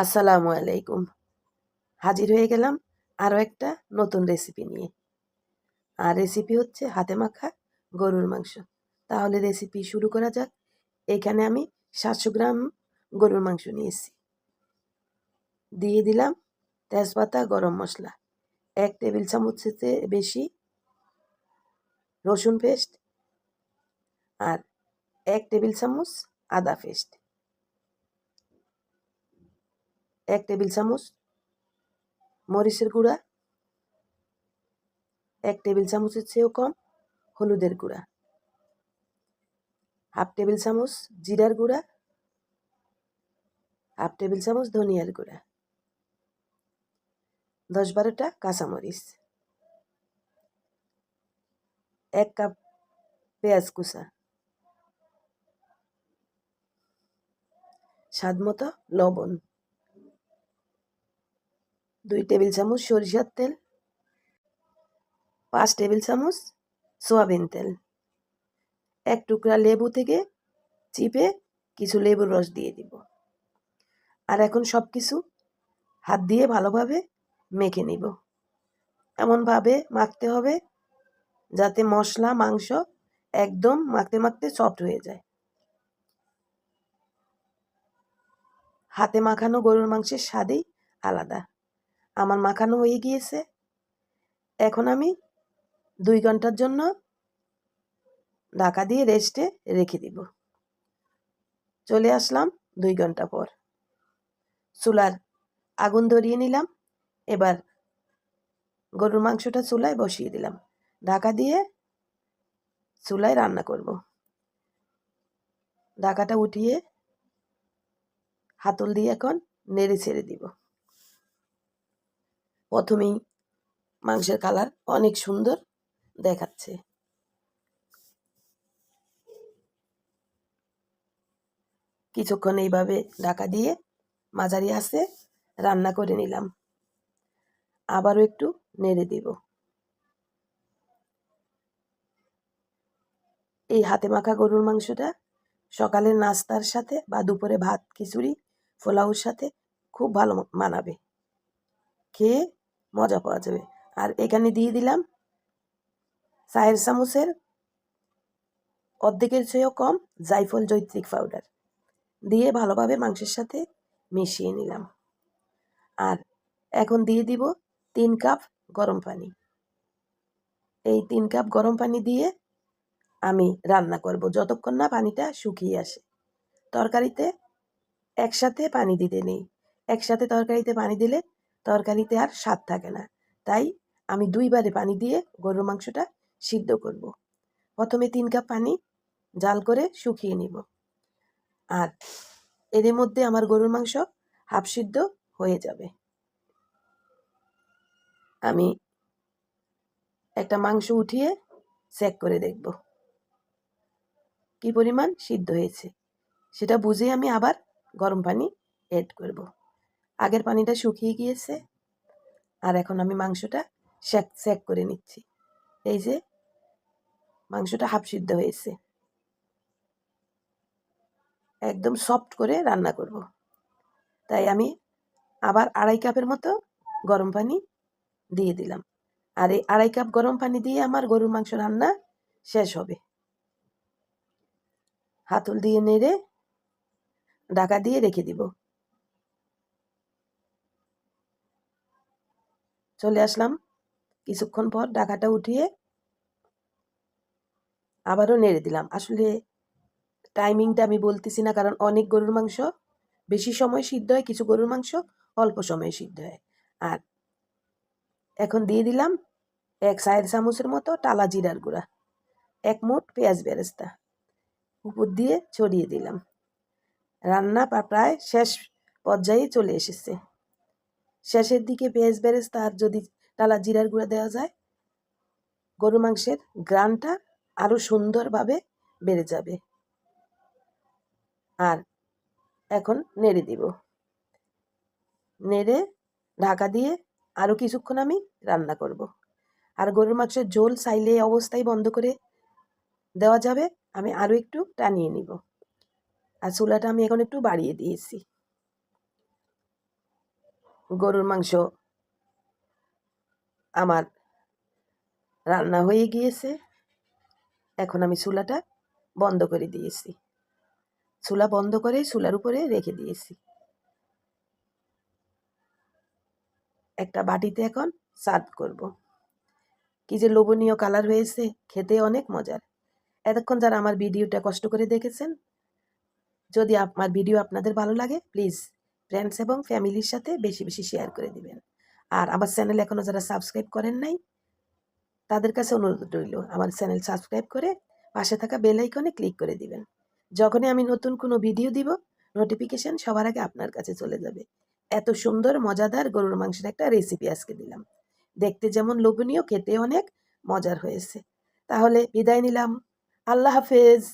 আসসালামু আলাইকুম। হাজির হয়ে গেলাম আরও একটা নতুন রেসিপি নিয়ে। আর রেসিপি হচ্ছে হাতে মাখা গরুর মাংস। তাহলে রেসিপি শুরু করা যাক। এখানে আমি সাতশো গ্রাম গরুর মাংস নিয়েছি। দিয়ে দিলাম তেজপাতা, গরম মশলা। এক টেবিল চামচেতে বেশি রসুন পেস্ট আর এক টেবিল চামচ আদা পেস্ট এক টেবিল চামচ মরিচের গুঁড়া, এক টেবিল চামচের চেয়েও কম হলুদের গুঁড়া, হাফ টেবিল চামচ জিরার গুঁড়া, হাফ টেবিল চামচ ধনিয়ার গুঁড়া, দশ বারোটা কাঁচামরিচ, এক কাপ পেঁয়াজ কুচা, স্বাদ মতো লবণ দুই টেবিল চামচ সরিষার তেল, পাঁচ টেবিল চামচ সোয়াবিন তেল, এক টুকরা লেবু থেকে চিপে কিছু লেবুর রস দিয়ে দিব। আর এখন সব কিছু হাত দিয়ে ভালোভাবে মেখে নিব। এমনভাবে মাখতে হবে যাতে মশলা, মাংস একদম মাখতে মাখতে সফট হয়ে যায়। হাতে মাখানো গরুর মাংসের স্বাদই আলাদা। আমার মাখানো হয়ে গিয়েছে। এখন আমি দুই ঘণ্টার জন্য ঢাকা দিয়ে রেস্টে রেখে দিব। চলে আসলাম দুই ঘণ্টা পর। চুলার আগুন ধরিয়ে নিলাম। এবার গরুর মাংসটা চুলায় বসিয়ে দিলাম। ঢাকা দিয়ে চুলায় রান্না করব। ঢাকাটা উঠিয়ে হাতল দিয়ে এখন নেড়ে ছেড়ে দিব। প্রথমেই মাংসের কালার অনেক সুন্দর দেখাচ্ছে। কিছুক্ষণ এইভাবে ঢাকা দিয়ে মাঝারি আসে রান্না করে নিলাম। আবারও একটু নেড়ে দিব। এই হাতে মাখা গরুর মাংসটা সকালের নাস্তার সাথে বা দুপুরে ভাত, খিচুড়ি, পোলাওর সাথে খুব ভালো মানাবে। খেয়ে মজা পাওয়া যাবে। আর এখানে দিয়ে দিলাম চায়ের চামচের অর্ধেকের চেয়েও কম জাইফল জৈত্রিক পাউডার দিয়ে ভালোভাবে মাংসের সাথে মিশিয়ে নিলাম। আর এখন দিয়ে দিব তিন কাপ গরম পানি। এই তিন কাপ গরম পানি দিয়ে আমি রান্না করব যতক্ষণ না পানিটা শুকিয়ে আসে। তরকারিতে একসাথে পানি দিতে নেই। একসাথে তরকারিতে পানি দিলে তরকারিতে আর স্বাদ থাকে না। তাই আমি দুইবারে পানি দিয়ে গরুর মাংসটা সিদ্ধ করব। প্রথমে তিন কাপ পানি জাল করে শুকিয়ে নিব। আর এর মধ্যে আমার গরুর মাংস হাফ সিদ্ধ হয়ে যাবে। আমি একটা মাংস উঠিয়ে চেক করে দেখব। কি পরিমাণ সিদ্ধ হয়েছে, সেটা বুঝে আমি আবার গরম পানি এড করব। আগের পানিটা শুকিয়ে গিয়েছে। আর এখন আমি মাংসটা শেক শেক করে নিচ্ছি। এই যে, মাংসটা হাফ সিদ্ধ হয়েছে। একদম সফট করে রান্না করব। তাই আমি আবার আড়াই কাপের মতো গরম পানি দিয়ে দিলাম। আর এই আড়াই কাপ গরম পানি দিয়ে আমার গরুর মাংস রান্না শেষ হবে। হাতল দিয়ে নেড়ে ঢাকা দিয়ে রেখে দিব। চলে আসলাম। কিছুক্ষণ পর ডাকাটা উঠিয়ে আবারও নেড়ে দিলাম। আসলে টাইমিংটা আমি বলতেছি না, কারণ অনেক গরুর মাংস বেশি সময় সিদ্ধ হয়, কিছু গরুর মাংস অল্প সময়ে সিদ্ধ হয়। আর এখন দিয়ে দিলাম এক সাইড চামচের মতো টালা জিরার গুঁড়া, এক মুঠ পেঁয়াজ বেরেস্তা, উপর দিয়ে ছড়িয়ে দিলাম। রান্না প্রায় শেষ পর্যায়ে চলে এসেছে। শেষের দিকে পেঁয়াজ বেরেস্তা আর যদি টালা জিরার গুঁড়া দেওয়া যায়, গরু মাংসের গ্রানটা আরও সুন্দরভাবে বেড়ে যাবে। আর এখন নেড়ে দিব। নেড়ে ঢাকা দিয়ে আরও কিছুক্ষণ আমি রান্না করব। আর গরুর মাংসের ঝোল চাইলে অবস্থায় বন্ধ করে দেওয়া যাবে, আমি আরও একটু টানিয়ে নিব। আর চুলাটা আমি এখন একটু বাড়িয়ে দিয়েছি। গরুর মাংস আমার রান্না হয়ে গিয়েছে। এখন আমি চুলাটা বন্ধ করে দিয়েছি। চুলা বন্ধ করে চুলার উপরে রেখে দিয়েছি। একটা বাটিতে এখন সার্ভ করব। কি যে লোভনীয় কালার হয়েছে, খেতে অনেক মজার। এতক্ষণ যারা আমার ভিডিওটা কষ্ট করে দেখেছেন, যদি আমার ভিডিও আপনাদের ভালো লাগে, প্লিজ ফ্রেন্ডস এবং ফ্যামিলির সাথে বেশি বেশি শেয়ার করে দিবেন। আর আমার চ্যানেল এখনও যারা সাবস্ক্রাইব করেন নাই, তাদের কাছে অনুরোধ রইল, আমার চ্যানেল সাবস্ক্রাইব করে পাশে থাকা বেল আইকনে ক্লিক করে দিবেন। যখনই আমি নতুন কোনো ভিডিও দিব নোটিফিকেশন সবার আগে আপনার কাছে চলে যাবে। এত সুন্দর, মজাদার গরুর মাংসের একটা রেসিপি আজকে দিলাম। দেখতে যেমন লোভনীয়, খেতে অনেক মজার হয়েছে। তাহলে বিদায় নিলাম। আল্লাহ হাফেজ।